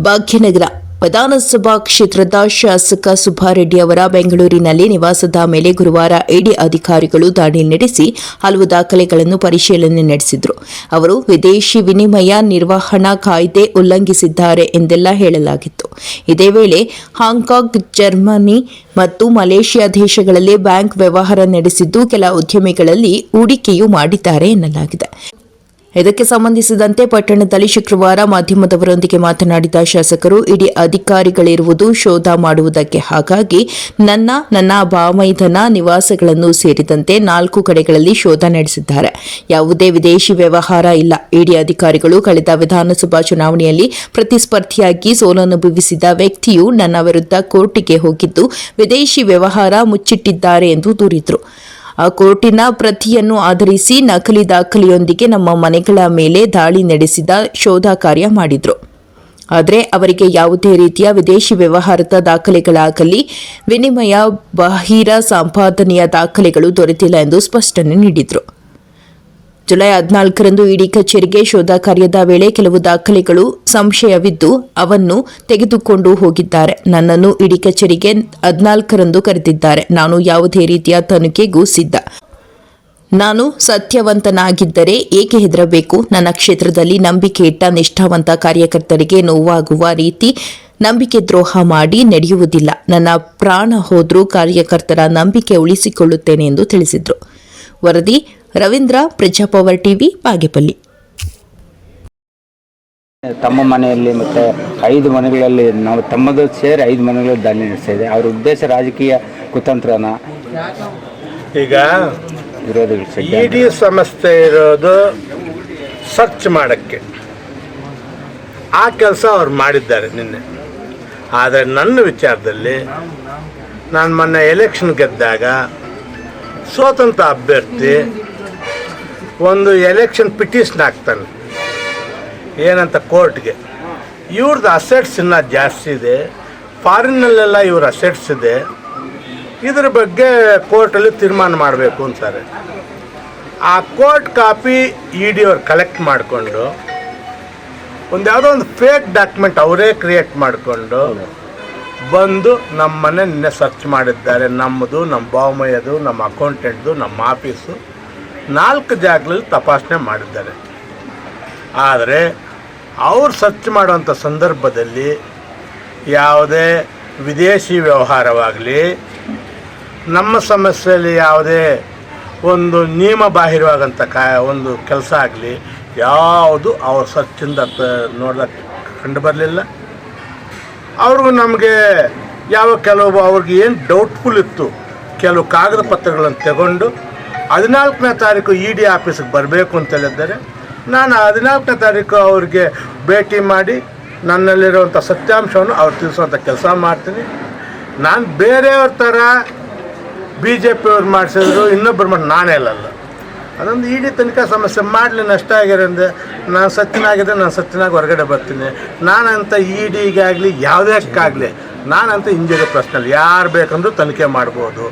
ಭಾಗ್ಯನಗರ ವಿಧಾನಸಭಾ ಕ್ಷೇತ್ರದ ಶಾಸಕ ಸುಬ್ಬಾರೆಡ್ಡಿ ಅವರ ಬೆಂಗಳೂರಿನಲ್ಲಿ ನಿವಾಸದ ಮೇಲೆ ಗುರುವಾರ ಇಡಿ ಅಧಿಕಾರಿಗಳು ದಾಳಿ ನಡೆಸಿ ಹಲವು ದಾಖಲೆಗಳನ್ನು ಪರಿಶೀಲನೆ ನಡೆಸಿದರು. ಅವರು ವಿದೇಶಿ ವಿನಿಮಯ ನಿರ್ವಹಣಾ ಕಾಯ್ದೆ ಉಲ್ಲಂಘಿಸಿದ್ದಾರೆ ಎಂದೆಲ್ಲ ಹೇಳಲಾಗಿತ್ತು. ಇದೇ ವೇಳೆ ಹಾಂಕಾಂಗ್ ಜರ್ಮನಿ ಮತ್ತು ಮಲೇಷಿಯಾ ದೇಶಗಳಲ್ಲಿ ಬ್ಯಾಂಕ್ ವ್ಯವಹಾರ ನಡೆಸಿದ್ದು ಕೆಲ ಉದ್ಯಮಿಗಳಲ್ಲಿ ಹೂಡಿಕೆಯೂ ಮಾಡಿದ್ದಾರೆ ಎನ್ನಲಾಗಿದೆ. ಇದಕ್ಕೆ ಸಂಬಂಧಿಸಿದಂತೆ ಪಟ್ಟಣದಲ್ಲಿ ಶುಕ್ರವಾರ ಮಾಧ್ಯಮದವರೊಂದಿಗೆ ಮಾತನಾಡಿದ ಶಾಸಕರು, ಇಡೀ ಅಧಿಕಾರಿಗಳಿರುವುದು ಶೋಧ ಮಾಡುವುದಕ್ಕೆ ಹಾಗಾಗಿ ನನ್ನ ನನ್ನ ಬಾಮೈದನ ನಿವಾಸಗಳನ್ನು ಸೇರಿದಂತೆ ನಾಲ್ಕು ಕಡೆಗಳಲ್ಲಿ ಶೋಧ ನಡೆಸಿದ್ದಾರೆ. ಯಾವುದೇ ವಿದೇಶಿ ವ್ಯವಹಾರ ಇಲ್ಲ. ಇಡಿ ಅಧಿಕಾರಿಗಳು ಕಳೆದ ವಿಧಾನಸಭಾ ಚುನಾವಣೆಯಲ್ಲಿ ಪ್ರತಿಸ್ಪರ್ಧಿಯಾಗಿ ಸೋಲನುಭವಿಸಿದ ವ್ಯಕ್ತಿಯು ನನ್ನ ವಿರುದ್ಧ ಕೋರ್ಟಿಗೆ ಹೋಗಿದ್ದು, ವಿದೇಶಿ ವ್ಯವಹಾರ ಮುಚ್ಚಿಟ್ಟಿದ್ದಾರೆ ಎಂದು ದೂರಿದರು. ಕೋರ್ಟಿನ ಪ್ರತಿಯನ್ನು ಆಧರಿಸಿ ನಕಲಿ ದಾಖಲೆಯೊಂದಿಗೆ ನಮ್ಮ ಮನೆಗಳ ಮೇಲೆ ದಾಳಿ ನಡೆಸಿದ ಶೋಧ ಕಾರ್ಯ ಮಾಡಿದ್ರು. ಆದರೆ ಅವರಿಗೆ ಯಾವುದೇ ರೀತಿಯ ವಿದೇಶಿ ವ್ಯವಹಾರದ ದಾಖಲೆಗಳಾಗಲಿ, ವಿನಿಮಯ ಬಾಹಿರ ಸಂಪಾದನೆಯ ದಾಖಲೆಗಳು ದೊರೆತಿಲ್ಲ ಎಂದು ಸ್ಪಷ್ಟನೆ ನೀಡಿದರು. ಜುಲೈ ಹದಿನಾಲ್ಕರಂದು ಇಡಿ ಕಚೇರಿಗೆ ಶೋಧ ಕಾರ್ಯದ ವೇಳೆ ಕೆಲವು ದಾಖಲೆಗಳು ಸಂಶಯವಿದ್ದು ಅವನ್ನು ತೆಗೆದುಕೊಂಡು ಹೋಗಿದ್ದಾರೆ. ನನ್ನನ್ನು ಇಡಿ ಕಚೇರಿಗೆ ಹದಿನಾಲ್ಕರಂದು ಕರೆದಿದ್ದಾರೆ. ನಾನು ಯಾವುದೇ ರೀತಿಯ ತನಿಖೆಗೂ ಸಿದ್ಧ. ನಾನು ಸತ್ಯವಂತನಾಗಿದ್ದರೆ ಏಕೆ ಹೆದರಬೇಕು? ನನ್ನ ಕ್ಷೇತ್ರದಲ್ಲಿ ನಂಬಿಕೆ ಇಟ್ಟ ನಿಷ್ಠಾವಂತ ಕಾರ್ಯಕರ್ತರಿಗೆ ನೋವಾಗುವ ರೀತಿ ನಂಬಿಕೆ ದ್ರೋಹ ಮಾಡಿ ನಡೆಯುವುದಿಲ್ಲ. ನನ್ನ ಪ್ರಾಣ ಹೋದ್ರೂ ಕಾರ್ಯಕರ್ತರ ನಂಬಿಕೆ ಉಳಿಸಿಕೊಳ್ಳುತ್ತೇನೆ ಎಂದು ತಿಳಿಸಿದರು. ವರದಿ ರವೀಂದ್ರ ಪ್ರಜಾಪವರ್ ಟಿವಿ ಬಾಗೇಪಲ್ಲಿ. ತಮ್ಮ ಮನೆಯಲ್ಲಿ ಮತ್ತು ಐದು ಮನೆಗಳಲ್ಲಿ ನಾವು ತಮ್ಮದು ಸೇರಿ ಐದು ಮನೆಗಳಲ್ಲಿ ದಾಳಿ ನಡೆಸ್ತಾ ಇದೆ. ಅವ್ರ ಉದ್ದೇಶ ರಾಜಕೀಯ ಕುತಂತ್ರನ ಈಗ ಇರೋದು ಷಡ್ಯಂತ್ರ. ಇಡೀ ಸಂಸ್ಥೆ ಇರೋದು ಸರ್ಚ್ ಮಾಡೋಕ್ಕೆ. ಆ ಕೆಲಸ ಅವ್ರು ಮಾಡಿದ್ದಾರೆ ನಿನ್ನೆ. ಆದರೆ ನನ್ನ ವಿಚಾರದಲ್ಲಿ ನಾನು ಮೊನ್ನೆ ಎಲೆಕ್ಷನ್ ಗೆದ್ದಾಗ ಸ್ವತಂತ್ರ ಅಭ್ಯರ್ಥಿ ಒಂದು ಎಲೆಕ್ಷನ್ ಪಿಟಿಷನ್ ಹಾಕ್ತಾನೆ. ಏನಂತ ಕೋರ್ಟ್ಗೆ. ಇವ್ರದ್ದು ಅಸೆಟ್ಸ್ ಇನ್ನೂ ಜಾಸ್ತಿ ಇದೆ. ಫಾರಿನ್ನಲ್ಲೆಲ್ಲ ಇವ್ರ ಅಸೆಟ್ಸ್ ಇದೆ. ಇದ್ರ ಬಗ್ಗೆ ಕೋರ್ಟಲ್ಲಿ ತೀರ್ಮಾನ ಮಾಡಬೇಕು ಅಂತಾರೆ. ಆ ಕೋರ್ಟ್ ಕಾಪಿ ಇ ಡಿ ಅವ್ರು ಕಲೆಕ್ಟ್ ಮಾಡಿಕೊಂಡು, ಒಂದು ಯಾವುದೋ ಒಂದು ಫೇಕ್ ಡಾಕ್ಯುಮೆಂಟ್ ಅವರೇ ಕ್ರಿಯೇಟ್ ಮಾಡಿಕೊಂಡು, ಬಂದು ನಮ್ಮ ಮನೆ ನಿನ್ನೆ ಸರ್ಚ್ ಮಾಡಿದ್ದಾರೆ. ನಮ್ಮದು ನಮ್ಮ ಬಾವಮಯ್ಯದು ನಮ್ಮ ಅಕೌಂಟೆಂಟ್ದು ನಮ್ಮ ಆಫೀಸು ನಾಲ್ಕು ಜಾಗಗಳಲ್ಲಿ ತಪಾಸಣೆ ಮಾಡಿದ್ದಾರೆ. ಆದರೆ ಅವ್ರು ಸರ್ಚ್ ಮಾಡುವಂಥ ಸಂದರ್ಭದಲ್ಲಿ ಯಾವುದೇ ವಿದೇಶಿ ವ್ಯವಹಾರವಾಗಲಿ, ನಮ್ಮ ಸಮಸ್ಯೆಯಲ್ಲಿ ಯಾವುದೇ ಒಂದು ನಿಯಮ ಬಾಹಿರವಾದಂಥ ಕಾ, ಒಂದು ಕೆಲಸ ಆಗಲಿ, ಯಾವುದು ಅವ್ರ ಸರ್ಚಿಂದ ನೋಡ್ದಕ್ಕೆ ಕಂಡು ಬರಲಿಲ್ಲ. ಅವ್ರಿಗೂ ನಮಗೆ ಯಾವ ಕೆಲವು ಅವ್ರಿಗೆ ಏನು ಡೌಟ್ಫುಲ್ ಇತ್ತು, ಕೆಲವು ಕಾಗದ ಪತ್ರಗಳನ್ನು ತಗೊಂಡು ಹದಿನಾಲ್ಕನೇ ತಾರೀಕು ಇ ಡಿ ಆಫೀಸಿಗೆ ಬರಬೇಕು ಅಂತ ಹೇಳಿದ್ದಾರೆ. ನಾನು ಹದಿನಾಲ್ಕನೇ ತಾರೀಕು ಅವ್ರಿಗೆ ಭೇಟಿ ಮಾಡಿ ನನ್ನಲ್ಲಿರುವಂಥ ಸತ್ಯಾಂಶವನ್ನು ಅವ್ರು ತಿಳಿಸುವಂಥ ಕೆಲಸ ಮಾಡ್ತೀನಿ. ನಾನು ಬೇರೆಯವ್ರ ಥರ ಬಿ ಜೆ ಪಿಯವ್ರು ಮಾಡಿಸಿದ್ರು ಇನ್ನೊಬ್ಬರು ಮಾಡಿ ನಾನೇ ಅಲ್ಲಲ್ಲ. ಅದೊಂದು ಇಡೀ ತನಕ ಸಮಸ್ಯೆ. ಮಾಡಲಿ ನಷ್ಟ ಆಗಿರಂದೆ ನಾನು ಸತ್ತಿನಾಗಿದೆ ನಾನು ಸತ್ತಿನಾಗ ಹೊರಗಡೆ ಬರ್ತೀನಿ. ನಾನಂತ ಯಾವುದೇ ಯಾವುದಕ್ಕಾಗಲಿ ನಾನಂತ ಇಂಜಿನಿಯರ್ ಪ್ರಶ್ನೆ ಯಾರು ಬೇಕಂದ್ರೂ ತನಿಖೆ ಮಾಡ್ಬೋದು.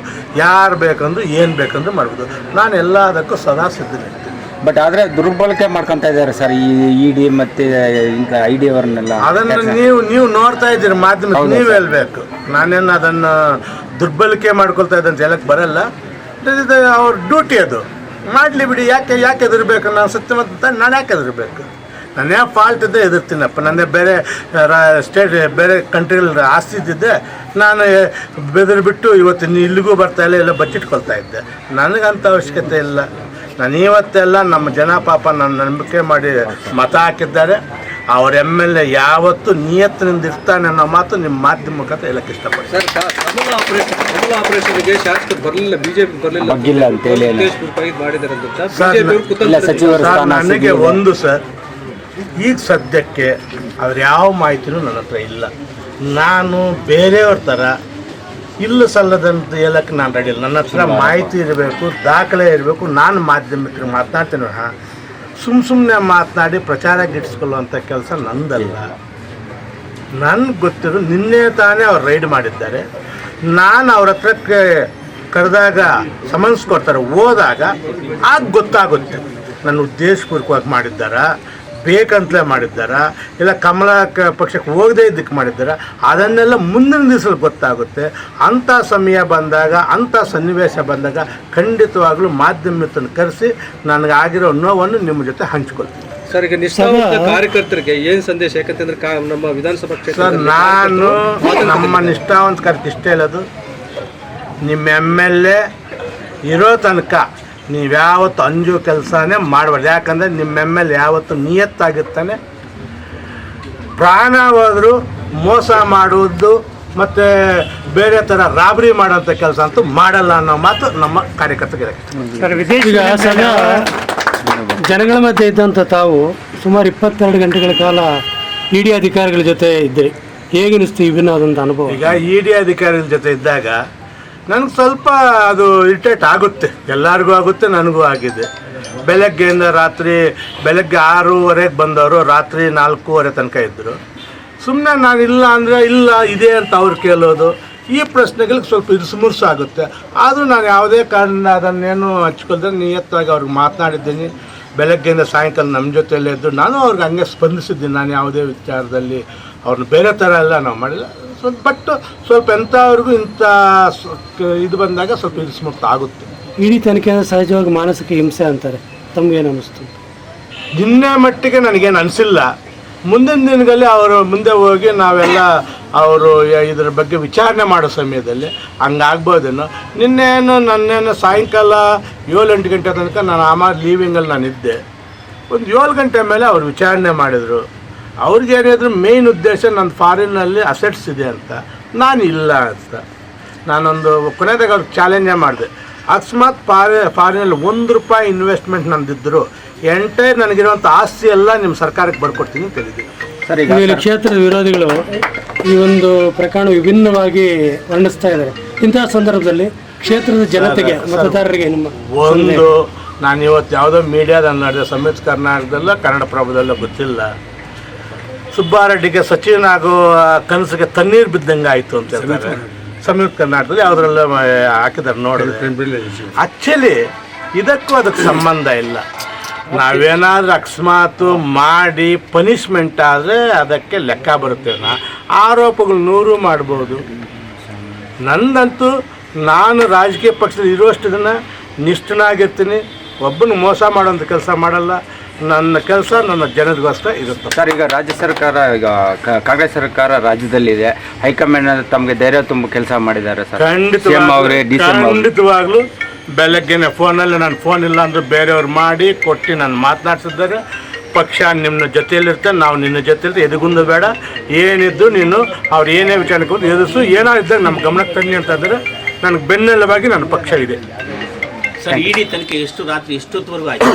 ಯಾರು ಬೇಕಂದ್ರು ಏನು ಬೇಕಂದ್ರು ಮಾಡ್ಬೋದು. ನಾನು ಎಲ್ಲದಕ್ಕೂ ಸದಾ ಸಿದ್ಧನಿರ್ತೀನಿ. ಬಟ್ ಆದರೆ ದುರ್ಬಳಕೆ ಮಾಡ್ಕೊತಾ ಇದ್ದಾರೆ ಸರ್ ಈ ಇ ಡಿ ಮತ್ತು ಇಂಥ ಐ ಡಿ ಅವರನ್ನೆಲ್ಲ. ಅದನ್ನು ನೀವು ನೀವು ನೋಡ್ತಾ ಇದ್ದೀರಿ ಮಾಧ್ಯಮ ನೀವು ಹೇಳ್ಬೇಕು. ನಾನೇನು ಅದನ್ನು ದುರ್ಬಳಕೆ ಮಾಡ್ಕೊಳ್ತಾ ಇದ್ದಂತ ಹೇಳಕ್ಕೆ ಬರಲ್ಲ. ಅವ್ರ ಡ್ಯೂಟಿ ಅದು. ಮಾಡಲಿ ಬಿಡಿ, ಯಾಕೆ ಯಾಕೆ ಎದುರ್ಬೇಕು ನಾನು ಸತ್ಯವಂತ, ನಾನು ಯಾಕೆ ಎದುರ್ಬೇಕು ನನ್ನೇ ಫಾಲ್ಟ್ ಇದ್ದೆ ಎದುರ್ತೀನಪ್ಪ ನನ್ನೇ ಬೇರೆ ರಾ ಸ್ಟೇಟ್ ಬೇರೆ ಕಂಟ್ರಿಗಳ ಆಸ್ತಿ ಇದ್ದಿದ್ದೆ. ನಾನು ಬೆದರಿ ಬಿಟ್ಟು ಇವತ್ತು ಇಲ್ಲಿಗೂ ಬರ್ತಾ ಇಲ್ಲ, ಎಲ್ಲ ಬಚ್ಚಿಟ್ಕೊಳ್ತಾ ಇದ್ದೆ. ನನಗಂತ ಅವಶ್ಯಕತೆ ಇಲ್ಲ. ನಾನು ಇವತ್ತೆಲ್ಲ ನಮ್ಮ ಜನ ಪಾಪ ನನ್ನ ನಂಬಿಕೆ ಮಾಡಿ ಮತ ಹಾಕಿದ್ದಾರೆ. ಅವ್ರ ಎಂ ಎಲ್ ಎ ಯಾವತ್ತು ನಿಯತ್ತಿನಿಂದ ಇರ್ತಾನೆ ಅನ್ನೋ ಮಾತು ನಿಮ್ಮ ಮಾಧ್ಯಮ ಮುಖಾಂತರ ಹೇಳಕ್ಕೆ ಇಷ್ಟಪಡ್ತೀನಿ. ಸರ್ ಕಮಲ ಆಪರೇಷನ್ ಕಮಲ ಆಪರೇಷನ್ಗೆ ಶಾಸಕರು ಬರಲಿಲ್ಲ ಬಿಜೆಪಿ ಬರಲಿಲ್ಲ. ಬಗ್ಗಿಲ್ಲ ಅಂತ ಹೇಳಿ ಎಲ್ಲ. ಇದು ಮಾಡಿದ್ದಾರೆ ಅಂತ ಸರ್, ಬಿಜೆಪಿ ಕುತಂತ್ರ ಇಲ್ಲ, ಸಚಿವರು ಸರ್ ನನಗೆ ಒಂದು ಸರ್ ಈಗ ಸದ್ಯಕ್ಕೆ ಅವ್ರ ಯಾವ ಮಾಹಿತಿನೂ ನನ್ನ ಹತ್ರ ಇಲ್ಲ. ನಾನು ಬೇರೆಯವ್ರ ಥರ ಇಲ್ಲ ಸಲ್ಲದಂತ ಹೇಳಕ್ಕೆ ನಾನು ರೆಡಿ ಇಲ್ಲ. ನನ್ನ ಹತ್ರ ಮಾಹಿತಿ ಇರಬೇಕು ದಾಖಲೆ ಇರಬೇಕು ನಾನು ಮಾಧ್ಯಮಕ್ಕೆ ಮಾತನಾಡ್ತೀನಿ ಸುಮ್ಮ ಸುಮ್ಮನೆ ಮಾತನಾಡಿ ಪ್ರಚಾರ ಗಿಟ್ಟಿಸ್ಕೊಳ್ಳುವಂಥ ಕೆಲಸ ನಂದಲ್ಲ. ನನ್ಗೆ ಗೊತ್ತಿರೋ ನಿನ್ನೆ ತಾನೇ ಅವ್ರು ರೈಡ್ ಮಾಡಿದ್ದಾರೆ. ನಾನು ಅವ್ರ ಹತ್ರಕ್ಕೆ ಕರೆದಾಗ ಸಮನ್ಸ್ ಕೊಡ್ತಾರೆ. ಹೋದಾಗ ಆಗ ಗೊತ್ತಾಗುತ್ತೆ. ನನ್ನ ಉದ್ದೇಶಪೂರ್ವಕವಾಗಿ ಮಾಡಿದ್ದಾರಾ? ಬೇಕಂತಲೇ ಮಾಡಿದ್ದಾರ ಇಲ್ಲ ಕಮಲ ಕ- ಪಕ್ಷಕ್ಕೆ ಹೋಗದೇ ಇದ್ದಕ್ಕೆ ಮಾಡಿದ್ದಾರಾ ಅದನ್ನೆಲ್ಲ ಮುಂದಿನ ದಿವಸ ಗೊತ್ತಾಗುತ್ತೆ. ಅಂಥ ಸಮಯ ಬಂದಾಗ ಅಂಥ ಸನ್ನಿವೇಶ ಬಂದಾಗ ಖಂಡಿತವಾಗ್ಲೂ ಮಾಧ್ಯಮತನ ಕರೆಸಿ ನನಗೆ ಆಗಿರೋ ನೋವನ್ನು ನಿಮ್ಮ ಜೊತೆ ಹಂಚ್ಕೊಳ್ತೀನಿ. ಸರ್ ಈಗ ನಿಷ್ಠಾವಂತ ಕಾರ್ಯಕರ್ತರಿಗೆ ಏನು ಸಂದೇಶ? ಯಾಕಂತಂದ್ರೆ ಕಾ- ನಮ್ಮ ವಿಧಾನಸಭಾ ಸರ್ ಕ್ಷೇತ್ರದಲ್ಲಿ ನಾನು ನಮ್ಮ ನಿಷ್ಠಾವಂತ ಕರೆಕ್ಟ್ ಇಷ್ಟೇ ಇಲ್ಲದು ನಿಮ್ಮ ಎಂ ಎಲ್ ಎ ಇರೋ ತನಕ ನೀವ್ಯಾವತ್ತು ಅಂಜೋ ಕೆಲಸನೇ ಮಾಡಬಾರ್ದು. ಯಾಕಂದರೆ ನಿಮ್ಮ ಎಂ ಎಲ್ ಯಾವತ್ತು ನಿಯತ್ತಾಗಿರ್ತಾನೆ. ಪ್ರಾಣ ಹೋದ್ರು ಮೋಸ ಮಾಡುವುದು ಮತ್ತು ಬೇರೆ ಥರ ರಾಬರಿ ಮಾಡೋಂಥ ಕೆಲಸ ಅಂತೂ ಮಾಡಲ್ಲ ಅನ್ನೋ ಮಾತು ನಮ್ಮ ಕಾರ್ಯಕರ್ತರಿಗೆ ಜನಗಳ ಮಧ್ಯೆ ಇದ್ದಂಥ ತಾವು ಸುಮಾರು ಇಪ್ಪತ್ತೆರಡು ಗಂಟೆಗಳ ಕಾಲ ಇ ಡಿ ಅಧಿಕಾರಿಗಳ ಜೊತೆ ಇದ್ರಿ. ಹೇಗನಿಸ್ತು ವಿಭಿನ್ನವಾದಂಥ ಅನುಭವ? ಈಗ ಇ ಡಿ ಅಧಿಕಾರಿಗಳ ಜೊತೆ ಇದ್ದಾಗ ನನಗೆ ಸ್ವಲ್ಪ ಅದು ಇರಿಟೇಟ್ ಆಗುತ್ತೆ. ಎಲ್ಲರಿಗೂ ಆಗುತ್ತೆ, ನನಗೂ ಆಗಿದೆ. ಬೆಳಗ್ಗೆಯಿಂದ ರಾತ್ರಿ, ಬೆಳಗ್ಗೆ ಆರೂವರೆಗೆ ಬಂದವರು ರಾತ್ರಿ ನಾಲ್ಕೂವರೆ ತನಕ ಇದ್ದರು ಸುಮ್ಮನೆ ನಾನು ಇಲ್ಲ ಅಂದರೆ ಇಲ್ಲ, ಇದೆ ಅಂತ ಅವ್ರು ಕೇಳೋದು. ಈ ಪ್ರಶ್ನೆಗಳಿಗೆ ಸ್ವಲ್ಪ ಇರುಸುಮುರುಸು ಆಗುತ್ತೆ. ಆದರೂ ನಾನು ಯಾವುದೇ ಕಾರಣ ಅದನ್ನೇನು ಹಚ್ಕೊಳ್ದೆ ನಿಯತ್ತಾಗಿ ಅವ್ರಿಗೆ ಮಾತನಾಡಿದ್ದೀನಿ. ಬೆಳಗ್ಗೆಯಿಂದ ಸಾಯಂಕಾಲ ನಮ್ಮ ಜೊತೆಯಲ್ಲೇ ಇದ್ದು ನಾನು ಅವ್ರಿಗೆ ಹಂಗೆ ಸ್ಪಂದಿಸಿದ್ದೀನಿ. ನಾನು ಯಾವುದೇ ವಿಚಾರದಲ್ಲಿ ಅವ್ರನ್ನ ಬೇರೆ ಥರ ಎಲ್ಲ ನಾವು ಮಾಡಿಲ್ಲ. ಸ್ವಲ್ಪ ಬಟ್ ಸ್ವಲ್ಪ ಎಂಥವ್ರಿಗೂ ಇಂಥ ಇದು ಬಂದಾಗ ಸ್ವಲ್ಪ ಇರಿಸುಮುರ್ತು ಆಗುತ್ತೆ. ಇಡೀ ತನಿಖೆ ಅಂದ್ರೆ ಸಹಜವಾಗಿ ಮಾನಸಿಕ ಹಿಂಸೆ ಅಂತಾರೆ. ತಮ್ಗೇನು ಅನ್ನಿಸ್ತು? ನಿನ್ನೆ ಮಟ್ಟಿಗೆ ನನಗೇನು ಅನಿಸಿಲ್ಲ. ಮುಂದಿನ ದಿನಗಳಲ್ಲಿ ಅವರು ಮುಂದೆ ಹೋಗಿ ನಾವೆಲ್ಲ ಅವರು ಇದ್ರ ಬಗ್ಗೆ ವಿಚಾರಣೆ ಮಾಡೋ ಸಮಯದಲ್ಲಿ ಹಂಗಾಗ್ಬೋದೇನೋ. ನಿನ್ನೇನು ನನ್ನೇನು ಸಾಯಂಕಾಲ ಏಳು ಎಂಟು ಗಂಟೆ ತನಕ ನಾನು ಆಮಾರ್ ಲೀವಿಂಗಲ್ಲಿ ನಾನು ಇದ್ದೆ ಒಂದು ಏಳು ಗಂಟೆ ಮೇಲೆ ಅವರು ವಿಚಾರಣೆ ಮಾಡಿದರು. ಅವ್ರಿಗೇನಿದ್ರು ಮೇಯ್ನ್ ಉದ್ದೇಶ ನನ್ನ ಫಾರಿನ್ನಲ್ಲಿ ಅಸೆಟ್ಸ್ ಇದೆ ಅಂತ. ನಾನು ಇಲ್ಲ ಅಂತ. ನಾನೊಂದು ಕೊನೆದಾಗ ಅವ್ರಿಗೆ ಚಾಲೆಂಜೇ ಮಾಡಿದೆ. ಅಕಸ್ಮಾತ್ ಫಾರಿ ಫಾರಿನಲ್ಲಿ ಒಂದು ರೂಪಾಯಿ ಇನ್ವೆಸ್ಟ್ಮೆಂಟ್ ನಂದಿದ್ದರು ಎಂಟೈರ್ ನನಗಿರುವಂಥ ಆಸ್ತಿ ಎಲ್ಲ ನಿಮ್ಮ ಸರ್ಕಾರಕ್ಕೆ ಬರ್ಕೊಡ್ತೀನಿ ಅಂತ ಹೇಳಿದ್ದೀನಿ. ಸರ್ ಇಲ್ಲಿ ಕ್ಷೇತ್ರದ ವಿರೋಧಿಗಳು ಈ ಒಂದು ಪ್ರಕರಣ ವಿಭಿನ್ನವಾಗಿ ವರ್ಣಿಸ್ತಾ ಇದ್ದಾರೆ. ಇಂತಹ ಸಂದರ್ಭದಲ್ಲಿ ಕ್ಷೇತ್ರದ ಜನತೆಗೆ ಮತದಾರರಿಗೆ ನಿಮ್ಮ ಒಂದು ನಾನು ಇವತ್ತು ಯಾವುದೋ ಮೀಡಿಯಾದಲ್ಲಿ ನಡೆದ ಸಂಯುಕ್ತ ಕರ್ನಾಟಕದಲ್ಲ ಕನ್ನಡ ಪ್ರಭದಲ್ಲ ಗೊತ್ತಿಲ್ಲ. ಸುಬ್ಬಾರೆಡ್ಡಿಗೆ ಸಚಿನ್ ಆಗೋ ಕನಸಿಗೆ ತಣ್ಣೀರು ಬಿದ್ದಂಗೆ ಆಯಿತು ಅಂತ ಹೇಳ್ತಾರೆ. ಸಂಯುಕ್ತ ಕರ್ನಾಟಕದಲ್ಲಿ ಯಾವುದ್ರಲ್ಲ ಹಾಕಿದ್ದಾರೆ ನೋಡಿದ್ರೆ. ಆಕ್ಚುಲಿ ಇದಕ್ಕೂ ಅದಕ್ಕೆ ಸಂಬಂಧ ಇಲ್ಲ. ನಾವೇನಾದರೂ ಅಕಸ್ಮಾತು ಮಾಡಿ ಪನಿಷ್ಮೆಂಟ್ ಆದರೆ ಅದಕ್ಕೆ ಲೆಕ್ಕ ಬರುತ್ತೆ. ನಾ ಆರೋಪಗಳು ನೂರು ಮಾಡ್ಬೋದು. ನಂದಂತೂ ನಾನು ರಾಜಕೀಯ ಪಕ್ಷದಲ್ಲಿ ಇರುವಷ್ಟು ದಿನ ನಿಷ್ಠನಾಗಿರ್ತೀನಿ. ಒಬ್ಬನ ಮೋಸ ಮಾಡೋಂಥ ಕೆಲಸ ಮಾಡಲ್ಲ. ನನ್ನ ಕೆಲಸ ನನ್ನ ಜನರಿಗೋಸ್ಕರ ಇರುತ್ತೆ ಸರ್ ಈಗ ರಾಜ್ಯ ಸರ್ಕಾರ ಈಗ ಕ- ಕಾಂಗ್ರೆಸ್ ಸರ್ಕಾರ ರಾಜ್ಯದಲ್ಲಿದೆ ಹೈಕಮಾಂಡ್ ತಮಗೆ ಧೈರ್ಯ ತುಂಬ ಕೆಲಸ ಮಾಡಿದ್ದಾರೆ ಸರ್. ಸಿಎಂ ಅವರೇ ಡಿ ಸಿ ಖಂಡಿತವಾಗ್ಲೂ ಬೆಳಗ್ಗೆನೆ ಫೋನಲ್ಲಿ ನಾನು ಫೋನ್ ಇಲ್ಲ ಅಂದ್ರೆ ಬೇರೆಯವ್ರು ಮಾಡಿ ಕೊಟ್ಟು ನಾನು ಮಾತನಾಡ್ಸಿದ್ದಾರೆ. ಪಕ್ಷ ನಿಮ್ಮ ಜೊತೆಯಲ್ಲಿರುತ್ತೆ ನಾವು ನಿನ್ನ ಜೊತೆಯಲ್ಲಿ ಎದುಗುಂದು ಬೇಡ. ಏನಿದ್ದು ನೀನು ಅವ್ರು ಏನೇ ವಿಚಾರಕ್ಕೆ ಹೋದ್ರು ಎದುರಿಸು. ಏನೋ ಇದ್ದಾಗ ನಮ್ಮ ಗಮನಕ್ಕೆ ತನ್ನಿ ಅಂತಂದರೆ ನನಗೆ ಬೆನ್ನೆಲುಬಾಗಿ ನನ್ನ ಪಕ್ಷ ಇದೆ. ಸರ್ ಇಡೀ ತನಿಖೆ ಎಷ್ಟು ರಾತ್ರಿ ಎಷ್ಟೊತ್ತವರೆಗೂ ಆಯ್ತು?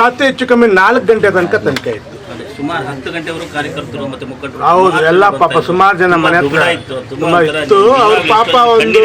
ರಾತ್ರಿ ಹೆಚ್ಚು ಕಮ್ಮಿ ನಾಲ್ಕು ಗಂಟೆ ತನಕ ತನಿಖೆ ಇತ್ತು. ಸುಮಾರು ಹತ್ತು ಗಂಟೆವರೆಗೂ ಕಾರ್ಯಕರ್ತರು ಮತ್ತೆ ಮುಖಂಡರು ಹೌದು ಎಲ್ಲ ಪಾಪ ಸುಮಾರು ಜನ ಮನೆ ಹತ್ರ ಇತ್ತು ತುಂಬಾ ಇತ್ತು. ಅವ್ರ ಪಾಪ ಒಂದು